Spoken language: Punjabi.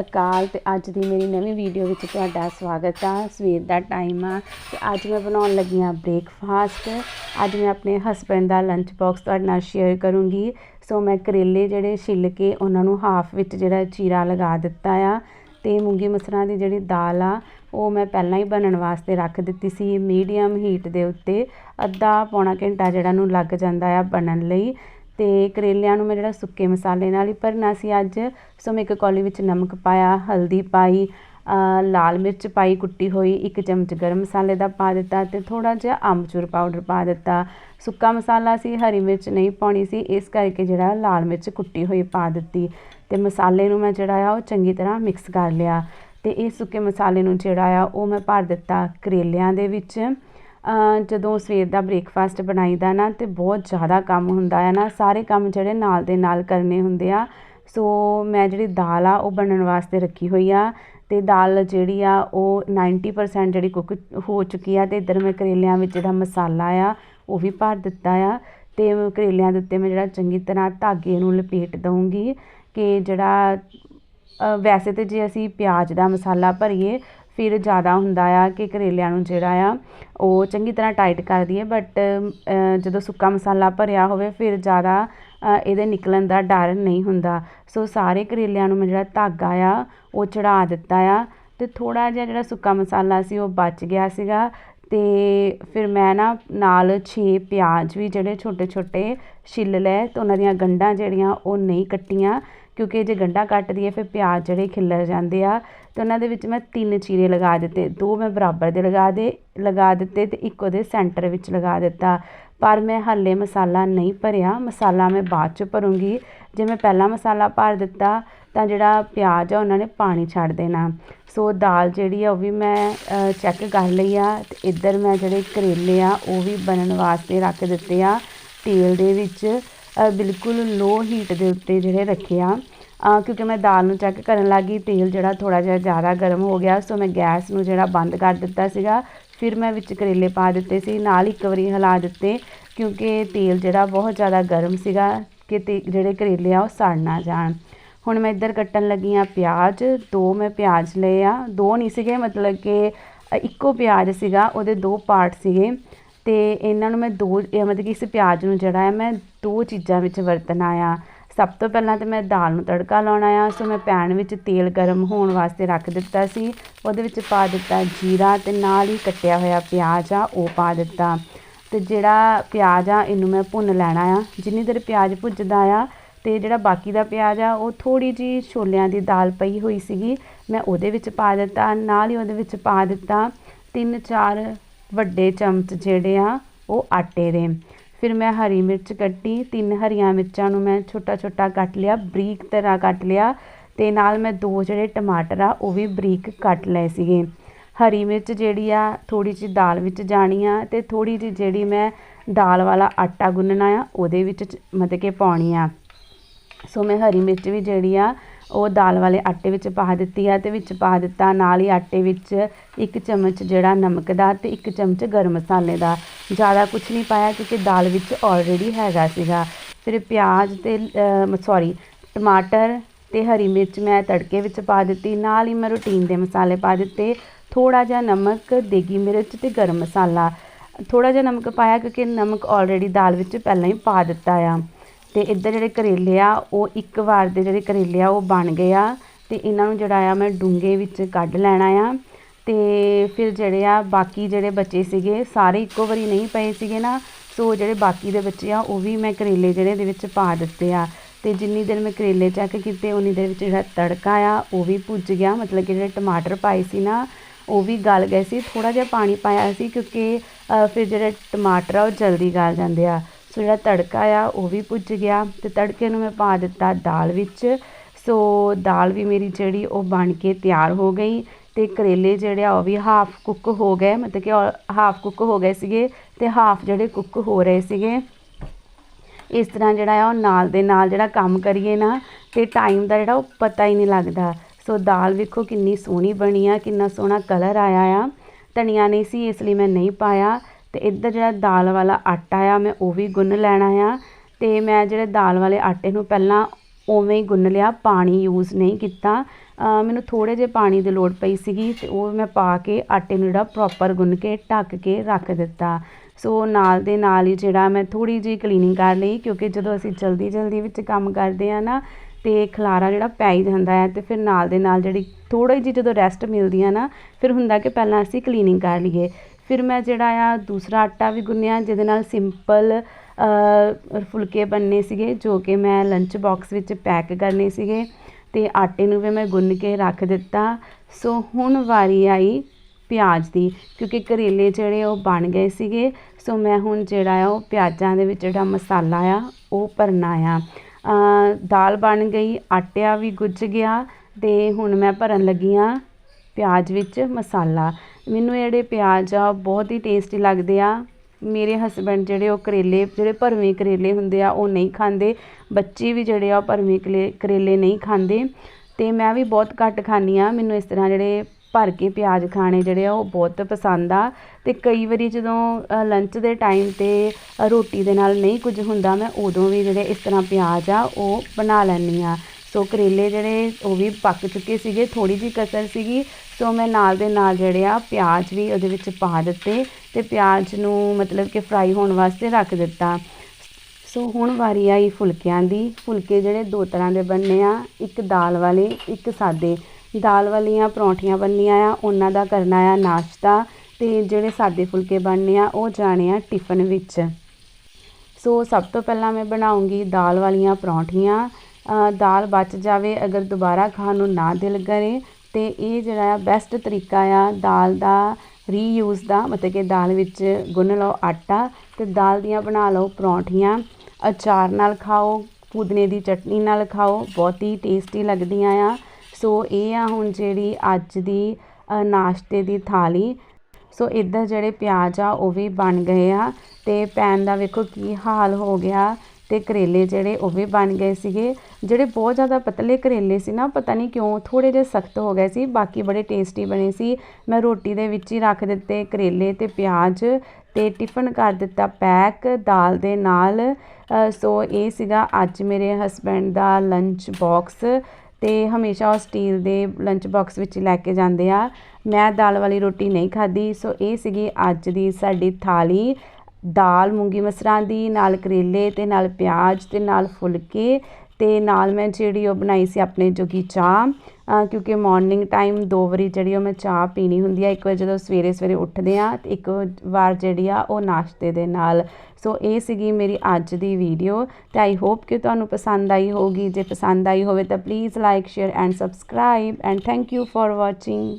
ਅਕਾਲ ਤੇ ਅੱਜ ਦੀ ਮੇਰੀ ਨਵੀਂ ਵੀਡੀਓ ਵਿੱਚ ਤੁਹਾਡਾ ਸਵਾਗਤ ਆ। ਸਵੇਰ ਦਾ ਟਾਈਮ ਆ ਤੇ ਅੱਜ ਮੈਂ ਬਣਾਉਣ ਲੱਗੀ ਆ ਬ੍ਰੇਕਫਾਸਟ ਅੱਜ ਮੈਂ ਆਪਣੇ ਹਸਬੰਡ ਦਾ ਲੰਚ ਬਾਕਸ ਤੁਹਾਡੇ ਨਾਲ ਸ਼ੇਅਰ ਕਰੂੰਗੀ। ਸੋ ਮੈਂ ਕਰੇਲੇ ਜਿਹੜੇ ਛਿੱਲ ਕੇ ਉਹਨਾਂ ਨੂੰ ਹਾਫ ਵਿੱਚ ਜਿਹੜਾ ਚੀਰਾ ਲਗਾ ਦਿੱਤਾ ਆ ਤੇ ਮੂੰਗੀ ਮਸਰਾਂ ਦੀ ਜਿਹੜੀ ਦਾਲ ਆ, ਉਹ ਮੈਂ ਪਹਿਲਾਂ ਹੀ ਬਣਨ ਵਾਸਤੇ ਰੱਖ ਦਿੱਤੀ ਸੀ। ਮੀਡੀਅਮ ਹੀਟ ਦੇ ਉੱਤੇ ਅੱਧਾ ਪੌਣਾ ਘੰਟਾ ਜਿਹੜਾ ਨੂੰ ਲੱਗ ਜਾਂਦਾ ਆ ਬਣਨ ਲਈ। ਅਤੇ ਕਰੇਲਿਆਂ ਨੂੰ ਮੈਂ ਜਿਹੜਾ ਸੁੱਕੇ ਮਸਾਲੇ ਨਾਲ ਹੀ ਭਰਨਾ ਸੀ ਅੱਜ। ਸੋ ਮੈਂ ਇੱਕ ਕੌਲੀ ਵਿੱਚ ਨਮਕ ਪਾਇਆ, ਹਲਦੀ ਪਾਈ ਲਾਲ ਮਿਰਚ ਪਾਈ, ਕੁੱਟੀ ਹੋਈ, ਇੱਕ ਚਮਚ ਗਰਮ ਮਸਾਲੇ ਦਾ ਪਾ ਦਿੱਤਾ ਅਤੇ ਥੋੜ੍ਹਾ ਜਿਹਾ ਅੰਬਚੂਰ ਪਾਊਡਰ ਪਾ ਦਿੱਤਾ। ਸੁੱਕਾ ਮਸਾਲਾ ਸੀ, ਹਰੀ ਮਿਰਚ ਨਹੀਂ ਪਾਉਣੀ ਸੀ, ਇਸ ਕਰਕੇ ਜਿਹੜਾ ਲਾਲ ਮਿਰਚ ਕੁੱਟੀ ਹੋਈ ਪਾ ਦਿੱਤੀ ਅਤੇ ਮਸਾਲੇ ਨੂੰ ਮੈਂ ਜਿਹੜਾ ਆ ਉਹ ਚੰਗੀ ਤਰ੍ਹਾਂ ਮਿਕਸ ਕਰ ਲਿਆ ਅਤੇ ਇਹ ਸੁੱਕੇ ਮਸਾਲੇ ਨੂੰ ਜਿਹੜਾ ਆ ਉਹ ਮੈਂ ਭਰ ਦਿੱਤਾ ਕਰੇਲਿਆਂ ਦੇ ਵਿੱਚ। ਜਦੋਂ ਸਵੇਰ ਦਾ ਬ੍ਰੇਕਫਾਸਟ ਬਣਾਈਦਾ ਨਾ ਤੇ ਬਹੁਤ ਜ਼ਿਆਦਾ ਕੰਮ ਹੁੰਦਾ ਹੈ ਨਾ, ਸਾਰੇ ਕੰਮ ਜਿਹੜੇ ਨਾਲ ਦੇ ਨਾਲ ਕਰਨੇ ਹੁੰਦੇ ਆ। ਸੋ ਮੈਂ ਜਿਹੜੀ ਦਾਲ ਆ ਉਹ ਬਣਨ ਵਾਸਤੇ ਰੱਖੀ ਹੋਈ ਆ ਅਤੇ ਦਾਲ ਜਿਹੜੀ ਆ ਉਹ 90% ਜਿਹੜੀ ਕੁੱਕ ਹੋ ਚੁੱਕੀ ਆ ਅਤੇ ਇੱਧਰ ਮੈਂ ਕਰੇਲਿਆਂ ਵਿੱਚ ਜਿਹੜਾ ਮਸਾਲਾ ਆ ਉਹ ਵੀ ਭਰ ਦਿੱਤਾ ਆ ਅਤੇ ਕਰੇਲਿਆਂ ਦੇ ਉੱਤੇ ਮੈਂ ਜਿਹੜਾ ਚੰਗੀ ਤਰ੍ਹਾਂ ਧਾਗੇ ਨੂੰ ਲਪੇਟ ਦਊਂਗੀ ਕਿ ਜਿਹੜਾ ਵੈਸੇ ਤਾਂ ਜੇ ਅਸੀਂ ਪਿਆਜ਼ ਦਾ ਮਸਾਲਾ ਭਰੀਏ ਫਿਰ ਜ਼ਿਆਦਾ ਹੁੰਦਾ ਆ ਕਿ ਕਰੇਲਿਆਂ ਨੂੰ ਜਿਹੜਾ ਆ, ਉਹ ਚੰਗੀ ਤਰ੍ਹਾਂ ਟਾਈਟ ਕਰ ਦਈਏ ਬਟ ਜਦੋਂ ਸੁੱਕਾ ਮਸਾਲਾ ਭਰਿਆ ਹੋਵੇ, ਫਿਰ ਜ਼ਿਆਦਾ ਇਹਦੇ ਨਿਕਲਣ ਦਾ ਡਰ ਨਹੀਂ ਹੁੰਦਾ। ਸੋ ਸਾਰੇ ਕਰੇਲਿਆਂ ਨੂੰ ਮੈਂ ਜਿਹੜਾ ਧਾਗਾ ਆ, ਉਹ ਚੜਾ ਦਿੱਤਾ ਆ ਤੇ ਥੋੜਾ ਜਿਹਾ ਜਿਹੜਾ ਸੁੱਕਾ ਮਸਾਲਾ ਸੀ, ਉਹ ਬਚ ਗਿਆ ਸੀਗਾ ਤੇ ਫਿਰ ਮੈਂ ਨਾ ਨਾਲ 6 ਪਿਆਜ਼ ਵੀ ਜਿਹੜੇ ਛੋਟੇ ਛੋਟੇ ਛਿੱਲ ਲਏ ਤੇ ਉਹਨਾਂ ਦੀਆਂ ਗੰਢਾਂ ਜਿਹੜੀਆਂ, ਉਹ ਨਹੀਂ ਕੱਟੀਆਂ। ਕਿਉਂਕਿ ਜੇ ਗੰਢਾ ਕੱਟ ਦਈਏ, ਫਿਰ ਪਿਆਜ਼ ਜਿਹੜੇ ਖਿੱਲਰ ਜਾਂਦੇ ਆ, ਤੇ ਉਹਨਾਂ ਦੇ ਵਿੱਚ ਮੈਂ ਤਿੰਨ ਚੀਰੇ ਲਗਾ ਦਿੱਤੇ। ਦੋ ਮੈਂ ਬਰਾਬਰ ਦੇ ਲਗਾ ਦੇ, ਲਗਾ ਦਿੱਤੇ ਤੇ ਇੱਕ ਉਹਦੇ ਸੈਂਟਰ ਵਿੱਚ ਲਗਾ ਦਿੱਤਾ। ਪਰ ਮੈਂ ਹਾਲੇ ਮਸਾਲਾ ਨਹੀਂ ਭਰਿਆ। ਮਸਾਲਾ ਮੈਂ ਬਾਅਦ ਚ ਭਰੂੰਗੀ। ਜੇ ਮੈਂ ਪਹਿਲਾਂ ਮਸਾਲਾ ਭਰ ਦਿੱਤਾ, ਤਾਂ ਜਿਹੜਾ ਪਿਆਜ਼ ਆ, ਉਹਨਾਂ ਨੇ ਪਾਣੀ ਛੱਡ ਦੇਣਾ। ਸੋ ਦਾਲ ਜਿਹੜੀ ਆ, ਉਹ ਵੀ ਮੈਂ ਚੈੱਕ ਕਰ ਲਈ ਆ। ਤੇ ਇੱਧਰ ਮੈਂ ਜਿਹੜੇ ਕਰੇਲੇ ਆ, ਉਹ ਵੀ ਬਣਨ ਵਾਸਤੇ ਰੱਖ ਦਿੱਤੇ ਆ। ਤੇਲ ਦੇ ਵਿੱਚ ਬਿਲਕੁਲ ਲੋ ਹੀਟ ਦੇ ਉੱਤੇ ਜਿਹੜੇ ਰੱਖੇ ਆ ਕਿਉਂਕਿ ਮੈਂ ਦਾਲ ਨੂੰ ਚੈੱਕ ਕਰਨ ਲੱਗੀ ਤੇਲ ਜਿਹੜਾ ਥੋੜਾ ਜਿਹਾ ਜ਼ਿਆਦਾ ਗਰਮ ਹੋ ਗਿਆ ਸੋ ਮੈਂ ਗੈਸ ਨੂੰ ਜਿਹੜਾ ਬੰਦ ਕਰ ਦਿੱਤਾ ਸੀਗਾ। ਫਿਰ ਮੈਂ ਵਿੱਚ ਕਰੇਲੇ ਪਾ ਦਿੱਤੇ ਸੀ, ਨਾਲ ਇੱਕ ਵਾਰੀ ਹਿਲਾ ਦਿੱਤੇ, ਕਿਉਂਕਿ ਤੇਲ ਜਿਹੜਾ ਬਹੁਤ ਜ਼ਿਆਦਾ ਗਰਮ ਸੀਗਾ ਕਿ ਤੇ ਜਿਹੜੇ ਕਰੇਲੇ ਆ ਉਹ ਸੜ ਨਾ ਜਾਣ। ਹੁਣ ਮੈਂ ਇੱਧਰ ਕੱਟਣ ਲੱਗੀ ਆ ਪਿਆਜ਼, ਦੋ ਮੈਂ ਪਿਆਜ਼ ਲਏ ਆ, ਦੋ ਨਹੀਂ ਸੀਗੇ, ਮਤਲਬ ਕਿ ਇੱਕੋ ਪਿਆਜ਼ ਸੀਗਾ, ਉਹਦੇ ਦੋ ਪਾਰਟ ਸੀਗੇ। ਅਤੇ ਇਹਨਾਂ ਨੂੰ ਮੈਂ ਦੋ ਮਤਲਬ ਕਿ ਇਸ ਪਿਆਜ਼ ਨੂੰ ਜਿਹੜਾ ਹੈ ਮੈਂ ਦੋ ਚੀਜ਼ਾਂ ਵਿੱਚ ਵਰਤਣਾ ਆ। ਸਭ ਤੋਂ ਪਹਿਲਾਂ ਤਾਂ ਮੈਂ ਦਾਲ ਨੂੰ ਤੜਕਾ ਲਾਉਣਾ ਆ, ਸੋ ਮੈਂ ਪੈਨ ਵਿੱਚ ਤੇਲ ਗਰਮ ਹੋਣ ਵਾਸਤੇ ਰੱਖ ਦਿੱਤਾ ਸੀ। ਉਹਦੇ ਵਿੱਚ ਪਾ ਦਿੱਤਾ ਜੀਰਾ ਅਤੇ ਨਾਲ ਹੀ ਕੱਟਿਆ ਹੋਇਆ ਪਿਆਜ਼ ਆ, ਉਹ ਪਾ ਦਿੱਤਾ। ਅਤੇ ਜਿਹੜਾ ਪਿਆਜ਼ ਆ, ਇਹਨੂੰ ਮੈਂ ਭੁੰਨ ਲੈਣਾ ਆ। ਜਿੰਨੀ ਦੇਰ ਪਿਆਜ਼ ਭੁੱਜਦਾ ਆ ਅਤੇ ਜਿਹੜਾ ਬਾਕੀ ਦਾ ਪਿਆਜ਼ ਆ, ਉਹ ਥੋੜ੍ਹੀ ਜਿਹੀ ਛੋਲਿਆਂ ਦੀ ਦਾਲ ਪਈ ਹੋਈ ਸੀਗੀ, ਮੈਂ ਉਹਦੇ ਵਿੱਚ ਪਾ ਦਿੱਤਾ, ਨਾਲ ਹੀ ਉਹਦੇ ਵਿੱਚ ਪਾ ਦਿੱਤਾ ਤਿੰਨ ਚਾਰ ਵੱਡੇ ਚਮਚ ਜਿਹੜੇ ਆ, ਉਹ ਆਟੇ ਦੇ। ਫਿਰ ਮੈਂ ਹਰੀ ਮਿਰਚ ਕੱਟੀ, ਤਿੰਨ ਹਰੀਆਂ ਮਿਰਚਾਂ ਨੂੰ ਮੈਂ ਛੋਟਾ ਛੋਟਾ ਕੱਟ ਲਿਆ, ਬਰੀਕ ਤਰ੍ਹਾਂ ਕੱਟ ਲਿਆ ਤੇ ਨਾਲ ਮੈਂ ਦੋ ਜਿਹੜੇ ਟਮਾਟਰ ਆ, ਉਹ ਵੀ ਬਰੀਕ ਕੱਟ ਲਏ ਸੀਗੇ। ਹਰੀ ਮਿਰਚ ਜਿਹੜੀ ਆ ਥੋੜੀ ਜਿਹੀ ਦਾਲ ਵਿੱਚ ਜਾਣੀ ਆ ਤੇ ਥੋੜੀ ਜਿਹੀ ਜਿਹੜੀ ਮੈਂ ਦਾਲ ਵਾਲਾ ਆਟਾ ਗੁੰਨਣਾ ਆ, ਉਹਦੇ ਵਿੱਚ ਮਤਲਬ ਕਿ ਪਾਉਣੀ ਆ। ਸੋ ਮੈਂ ਹਰੀ ਮਿਰਚ ਵੀ ਜਿਹੜੀ ਆ ਉਹ ਦਾਲ ਵਾਲੇ ਆਟੇ ਵਿੱਚ ਪਾ ਦਿੱਤੀ ਆ ਅਤੇ ਵਿੱਚ ਪਾ ਦਿੱਤਾ ਨਾਲ ਹੀ ਆਟੇ ਵਿੱਚ ਇੱਕ ਚਮਚ ਜਿਹੜਾ ਨਮਕ ਦਾ ਅਤੇ ਇੱਕ ਚਮਚ ਗਰਮ ਮਸਾਲੇ ਦਾ। ਜ਼ਿਆਦਾ ਕੁਝ ਨਹੀਂ ਪਾਇਆ ਕਿਉਂਕਿ ਦਾਲ ਵਿੱਚ ਆਲਰੇਡੀ ਹੈਗਾ ਸੀਗਾ। ਫਿਰ ਪਿਆਜ਼ ਅਤੇ ਸੋਰੀ ਟਮਾਟਰ ਅਤੇ ਹਰੀ ਮਿਰਚ ਮੈਂ ਤੜਕੇ ਵਿੱਚ ਪਾ ਦਿੱਤੀ। ਨਾਲ ਹੀ ਮੈਂ ਰੂਟੀਨ ਦੇ ਮਸਾਲੇ ਪਾ ਦਿੱਤੇ। ਥੋੜ੍ਹਾ ਜਿਹਾ ਨਮਕ, ਦੇਗੀ ਮਿਰਚ ਅਤੇ ਗਰਮ ਮਸਾਲਾ। ਥੋੜ੍ਹਾ ਜਿਹਾ ਨਮਕ ਪਾਇਆ ਕਿਉਂਕਿ ਨਮਕ ਆਲਰੇਡੀ ਦਾਲ ਵਿੱਚ ਪਹਿਲਾਂ ਹੀ ਪਾ ਦਿੱਤਾ ਆ। ਅਤੇ ਇੱਧਰ ਜਿਹੜੇ ਕਰੇਲੇ ਆ, ਉਹ ਇੱਕ ਵਾਰ ਦੇ ਜਿਹੜੇ ਕਰੇਲੇ ਆ, ਉਹ ਬਣ ਗਏ ਆ ਅਤੇ ਇਹਨਾਂ ਨੂੰ ਜਿਹੜਾ ਆ ਮੈਂ ਡੂੰਘੇ ਵਿੱਚ ਕੱਢ ਲੈਣਾ ਆ ਅਤੇ ਫਿਰ ਜਿਹੜੇ ਆ ਬਾਕੀ ਜਿਹੜੇ ਬੱਚੇ ਸੀਗੇ, ਸਾਰੇ ਇੱਕੋ ਵਾਰੀ ਨਹੀਂ ਪਏ ਸੀਗੇ ਨਾ, ਸੋ ਜਿਹੜੇ ਬਾਕੀ ਦੇ ਬੱਚੇ ਆ, ਉਹ ਵੀ ਮੈਂ ਕਰੇਲੇ ਜਿਹੜੇ ਦੇ ਵਿੱਚ ਪਾ ਦਿੱਤੇ ਆ ਅਤੇ ਜਿੰਨੀ ਦੇਰ ਮੈਂ ਕਰੇਲੇ ਚੈੱਕ ਕੀਤੇ, ਉਨੀ ਦੇਰ ਵਿੱਚ ਜਿਹੜਾ ਤੜਕਾ ਆ, ਉਹ ਵੀ ਭੁੱਜ ਗਿਆ, ਮਤਲਬ ਕਿ ਜਿਹੜੇ ਟਮਾਟਰ ਪਾਏ ਸੀ ਨਾ, ਉਹ ਵੀ ਗਲ ਗਏ ਸੀ, ਥੋੜ੍ਹਾ ਜਿਹਾ ਪਾਣੀ ਪਾਇਆ ਸੀ ਕਿਉਂਕਿ ਫਿਰ ਜਿਹੜੇ ਟਮਾਟਰ ਆ, ਉਹ ਜਲਦੀ ਗਲ ਜਾਂਦੇ ਆ। ਸੋ ਜਿਹੜਾ ਤੜਕਾ ਆ, ਉਹ ਵੀ ਪੁੱਜ ਗਿਆ ਤੇ ਤੜਕੇ ਨੂੰ ਮੈਂ ਪਾ ਦਿੱਤਾ ਦਾਲ ਵਿੱਚ। ਸੋ ਦਾਲ ਵੀ ਮੇਰੀ ਜਿਹੜੀ ਉਹ ਬਣ ਕੇ ਤਿਆਰ ਹੋ ਗਈ ਤੇ ਕਰੇਲੇ ਜਿਹੜੇ ਆ, ਉਹ ਵੀ ਹਾਫ ਕੁੱਕ ਹੋ ਗਏ। ਮਤਲਬ ਕਿ ਹਾਫ ਕੁੱਕ ਹੋ ਗਏ ਸੀਗੇ ਤੇ ਹਾਫ ਜਿਹੜੇ ਕੁੱਕ ਹੋ ਰਹੇ ਸੀਗੇ। ਇਸ ਤਰ੍ਹਾਂ ਜਿਹੜਾ ਆ, ਉਹ ਨਾਲ ਦੇ ਨਾਲ ਜਿਹੜਾ ਕੰਮ ਕਰੀਏ ਨਾ ਤੇ ਟਾਈਮ ਦਾ ਜਿਹੜਾ, ਉਹ ਪਤਾ ਹੀ ਨਹੀਂ ਲੱਗਦਾ। ਸੋ ਦਾਲ ਵੇਖੋ ਕਿੰਨੀ ਸੋਹਣੀ ਬਣੀ ਆ, ਕਿੰਨਾ ਸੋਹਣਾ ਕਲਰ ਆਇਆ ਆ। ਧਨੀਆ ਨਹੀਂ ਸੀ, ਇਸ ਲਈ ਮੈਂ ਨਹੀਂ ਪਾਇਆ। ਅਤੇ ਇੱਧਰ ਜਿਹੜਾ ਦਾਲ ਵਾਲਾ ਆਟਾ ਆ, ਮੈਂ ਉਹ ਵੀ ਗੁੰਨ ਲੈਣਾ ਆ। ਅਤੇ ਮੈਂ ਜਿਹੜੇ ਦਾਲ ਵਾਲੇ ਆਟੇ ਨੂੰ ਪਹਿਲਾਂ ਉਵੇਂ ਹੀ ਗੁੰਨ ਲਿਆ, ਪਾਣੀ ਯੂਜ਼ ਨਹੀਂ ਕੀਤਾ। ਮੈਨੂੰ ਥੋੜ੍ਹੇ ਜਿਹੇ ਪਾਣੀ ਦੀ ਲੋੜ ਪਈ ਸੀਗੀ ਅਤੇ ਉਹ ਮੈਂ ਪਾ ਕੇ ਆਟੇ ਨੂੰ ਜਿਹੜਾ ਪ੍ਰੋਪਰ ਗੁੰਨ ਕੇ ਢੱਕ ਕੇ ਰੱਖ ਦਿੱਤਾ। ਸੋ ਨਾਲ ਦੇ ਨਾਲ ਹੀ ਜਿਹੜਾ ਮੈਂ ਥੋੜ੍ਹੀ ਜਿਹੀ ਕਲੀਨਿੰਗ ਕਰ ਲਈ, ਕਿਉਂਕਿ ਜਦੋਂ ਅਸੀਂ ਜਲਦੀ ਜਲਦੀ ਵਿੱਚ ਕੰਮ ਕਰਦੇ ਆ ਨਾ ਅਤੇ ਖਲਾਰਾ ਜਿਹੜਾ ਪੈ ਹੀ ਜਾਂਦਾ ਹੈ ਅਤੇ ਫਿਰ ਨਾਲ ਦੇ ਨਾਲ ਜਿਹੜੀ ਥੋੜ੍ਹੀ ਜਿਹੀ ਜਦੋਂ ਰੈਸਟ ਮਿਲਦੀ ਆ ਨਾ, ਫਿਰ ਹੁੰਦਾ ਕਿ ਪਹਿਲਾਂ ਅਸੀਂ ਕਲੀਨਿੰਗ ਕਰ ਲਈਏ। ਫਿਰ ਮੈਂ ਜਿਹੜਾ ਆ ਦੂਸਰਾ ਆਟਾ ਵੀ ਗੁੰਨਿਆ, ਜਿਹਦੇ ਨਾਲ ਸਿੰਪਲ ਫੁਲਕੇ ਬਣਨੇ ਸੀਗੇ, ਜੋ ਕਿ ਮੈਂ ਲੰਚ ਬਾਕਸ ਵਿੱਚ ਪੈਕ ਕਰਨੇ ਸੀਗੇ ਅਤੇ ਆਟੇ ਨੂੰ ਵੀ ਮੈਂ ਗੁੰਨ ਕੇ ਰੱਖ ਦਿੱਤਾ। ਸੋ ਹੁਣ ਵਾਰੀ ਆਈ ਪਿਆਜ਼ ਦੀ, ਕਿਉਂਕਿ ਕਰੇਲੇ ਜਿਹੜੇ ਉਹ ਬਣ ਗਏ ਸੀਗੇ। ਸੋ ਮੈਂ ਹੁਣ ਜਿਹੜਾ ਆ ਉਹ ਪਿਆਜ਼ਾਂ ਦੇ ਵਿੱਚ ਜਿਹੜਾ ਮਸਾਲਾ ਆ, ਉਹ ਭਰਨਾ ਆ। ਦਾਲ ਬਣ ਗਈ, ਆਟਿਆ ਵੀ ਗੁੱਝ ਗਿਆ ਅਤੇ ਹੁਣ ਮੈਂ ਭਰਨ ਲੱਗੀ ਹਾਂ ਪਿਆਜ਼ ਵਿੱਚ ਮਸਾਲਾ। ਮੈਨੂੰ ਜਿਹੜੇ ਪਿਆਜ਼ ਆ ਬਹੁਤ ਹੀ ਟੇਸਟੀ ਲੱਗਦੇ ਆ। ਮੇਰੇ ਹਸਬੈਂਡ ਜਿਹੜੇ ਉਹ ਕਰੇਲੇ, ਜਿਹੜੇ ਭਰਵੇਂ ਕਰੇਲੇ ਹੁੰਦੇ ਆ, ਉਹ ਨਹੀਂ ਖਾਂਦੇ। ਬੱਚੇ ਵੀ ਜਿਹੜੇ ਆ, ਉਹ ਭਰਵੇਂ ਕਲੇ ਕਰੇਲੇ ਨਹੀਂ ਖਾਂਦੇ। ਅਤੇ ਮੈਂ ਵੀ ਬਹੁਤ ਘੱਟ ਖਾਂਦੀ ਹਾਂ ਮੈਨੂੰ ਇਸ ਤਰ੍ਹਾਂ ਜਿਹੜੇ ਭਰ ਕੇ ਪਿਆਜ਼ ਖਾਣੇ ਜਿਹੜੇ ਆ, ਉਹ ਬਹੁਤ ਪਸੰਦ ਆ। ਅਤੇ ਕਈ ਵਾਰੀ ਜਦੋਂ ਲੰਚ ਦੇ ਟਾਈਮ 'ਤੇ ਰੋਟੀ ਦੇ ਨਾਲ ਨਹੀਂ ਕੁਝ ਹੁੰਦਾ, ਮੈਂ ਉਦੋਂ ਵੀ ਜਿਹੜੇ ਇਸ ਤਰ੍ਹਾਂ ਪਿਆਜ਼ ਆ, ਉਹ ਬਣਾ ਲੈਂਦੀ ਹਾਂ ਸੋ ਕਰੇਲੇ ਜਿਹੜੇ ਉਹ ਵੀ ਪੱਕ ਚੁੱਕੇ ਸੀਗੇ, ਥੋੜ੍ਹੀ ਜਿਹੀ ਕਸਰ ਸੀਗੀ। ਸੋ ਮੈਂ ਨਾਲ ਦੇ ਨਾਲ ਜਿਹੜੇ ਆ ਪਿਆਜ਼ ਵੀ ਉਹਦੇ ਵਿੱਚ ਪਾ ਦਿੱਤੇ ਅਤੇ ਪਿਆਜ਼ ਨੂੰ ਮਤਲਬ ਕਿ ਫਰਾਈ ਹੋਣ ਵਾਸਤੇ ਰੱਖ ਦਿੱਤਾ। ਸੋ ਹੁਣ ਵਾਰੀ ਆਈ ਫੁਲਕਿਆਂ ਦੀ। ਫੁਲਕੇ ਜਿਹੜੇ ਦੋ ਤਰ੍ਹਾਂ ਦੇ ਬਣਨੇ ਆ, ਇੱਕ ਦਾਲ ਵਾਲੇ, ਇੱਕ ਸਾਦੇ। ਦਾਲ ਵਾਲੀਆਂ ਪਰੌਂਠੀਆਂ ਬਣਨੀਆਂ ਆ, ਉਹਨਾਂ ਦਾ ਕਰਨਾ ਆ ਨਾਸ਼ਤਾ ਅਤੇ ਜਿਹੜੇ ਸਾਦੇ ਫੁਲਕੇ ਬਣਨੇ ਆ, ਉਹ ਜਾਣੇ ਆ ਟਿਫਨ ਵਿੱਚ। ਸੋ ਸਭ ਤੋਂ ਪਹਿਲਾਂ ਮੈਂ ਬਣਾਉਂਗੀ ਦਾਲ ਵਾਲੀਆਂ ਪਰੌਂਠੀਆਂ। ਦਾਲ ਬਚ ਜਾਵੇ, ਅਗਰ ਦੁਬਾਰਾ ਖਾਣ ਨੂੰ ਨਾ ਦਿਲ ਕਰੇ ਅਤੇ ਇਹ ਜਿਹੜਾ ਆ ਬੈਸਟ ਤਰੀਕਾ ਆ, ਦਾਲ ਦਾ ਰੀਯੂਜ਼ ਦਾ, ਮਤਲਬ ਕਿ ਦਾਲ ਵਿੱਚ ਗੁੰਨ ਲਓ ਆਟਾ ਅਤੇ ਦਾਲ ਦੀਆਂ ਬਣਾ ਲਓ ਪਰੌਂਠੀਆਂ। ਅਚਾਰ ਨਾਲ ਖਾਓ, ਪੁਦੀਨੇ ਦੀ ਚਟਨੀ ਨਾਲ ਖਾਓ, ਬਹੁਤ ਹੀ ਟੇਸਟੀ ਲੱਗਦੀਆਂ ਆ। ਸੋ ਇਹ ਆ ਹੁਣ ਜਿਹੜੀ ਅੱਜ ਦੀ ਨਾਸ਼ਤੇ ਦੀ ਥਾਲੀ। ਸੋ ਇੱਧਰ ਜਿਹੜੇ ਪਿਆਜ਼ ਆ, ਉਹ ਵੀ ਬਣ ਗਏ ਆ। ਅਤੇ ਪੈਨ ਦਾ ਵੇਖੋ ਕੀ ਹਾਲ ਹੋ ਗਿਆ। ਅਤੇ ਕਰੇਲੇ ਜਿਹੜੇ ਉਹ ਵੀ ਬਣ ਗਏ ਸੀਗੇ। ਜਿਹੜੇ ਬਹੁਤ ਜ਼ਿਆਦਾ ਪਤਲੇ ਕਰੇਲੇ ਸੀ ਨਾ, ਪਤਾ ਨਹੀਂ ਕਿਉਂ ਥੋੜ੍ਹੇ ਜਿਹੇ ਸਖਤ ਹੋ ਗਏ ਸੀ, ਬਾਕੀ ਬੜੇ ਟੇਸਟੀ ਬਣੇ ਸੀ। ਮੈਂ ਰੋਟੀ ਦੇ ਵਿੱਚ ਹੀ ਰੱਖ ਦਿੱਤੇ ਕਰੇਲੇ ਅਤੇ ਪਿਆਜ਼ ਅਤੇ ਟਿਫਨ ਕਰ ਦਿੱਤਾ ਪੈਕ ਦਾਲ ਦੇ ਨਾਲ। ਸੋ ਇਹ ਸੀਗਾ ਅੱਜ ਮੇਰੇ ਹਸਬੈਂਡ ਦਾ ਲੰਚ ਬਾਕਸ ਅਤੇ ਹਮੇਸ਼ਾ ਉਹ ਸਟੀਲ ਦੇ ਲੰਚ ਬਾਕਸ ਵਿੱਚ ਲੈ ਕੇ ਜਾਂਦੇ ਆ। ਮੈਂ ਦਾਲ ਵਾਲੀ ਰੋਟੀ ਨਹੀਂ ਖਾਧੀ ਸੋ ਇਹ ਸੀਗੀ ਅੱਜ ਦੀ ਸਾਡੀ ਥਾਲੀ। ਦਾਲ ਮੂੰਗੀ ਮਸਰਾਂ ਦੀ, ਨਾਲ ਕਰੇਲੇ ਅਤੇ ਨਾਲ ਪਿਆਜ਼ ਅਤੇ ਨਾਲ ਫੁਲਕੇ ਅਤੇ ਨਾਲ ਮੈਂ ਜਿਹੜੀ ਉਹ ਬਣਾਈ ਸੀ ਆਪਣੇ ਜੋਗੀ ਚਾਹ ਕਿਉਂਕਿ ਮਾਰਨਿੰਗ ਟਾਈਮ ਦੋ ਵਾਰੀ ਜਿਹੜੀ ਉਹ ਮੈਂ ਚਾਹ ਪੀਣੀ ਹੁੰਦੀ ਆ, ਇੱਕ ਵਾਰ ਜਦੋਂ ਸਵੇਰੇ ਸਵੇਰੇ ਉੱਠਦੇ ਆ ਅਤੇ ਇੱਕ ਵਾਰ ਜਿਹੜੀ ਆ ਉਹ ਨਾਸ਼ਤੇ ਦੇ ਨਾਲ। ਸੋ ਇਹ ਸੀਗੀ ਮੇਰੀ ਅੱਜ ਦੀ ਵੀਡੀਓ ਅਤੇ ਆਈ ਹੋਪ ਕਿ ਤੁਹਾਨੂੰ ਪਸੰਦ ਆਈ ਹੋਊਗੀ। ਜੇ ਪਸੰਦ ਆਈ ਹੋਵੇ ਤਾਂ please like share and subscribe and thank you for watching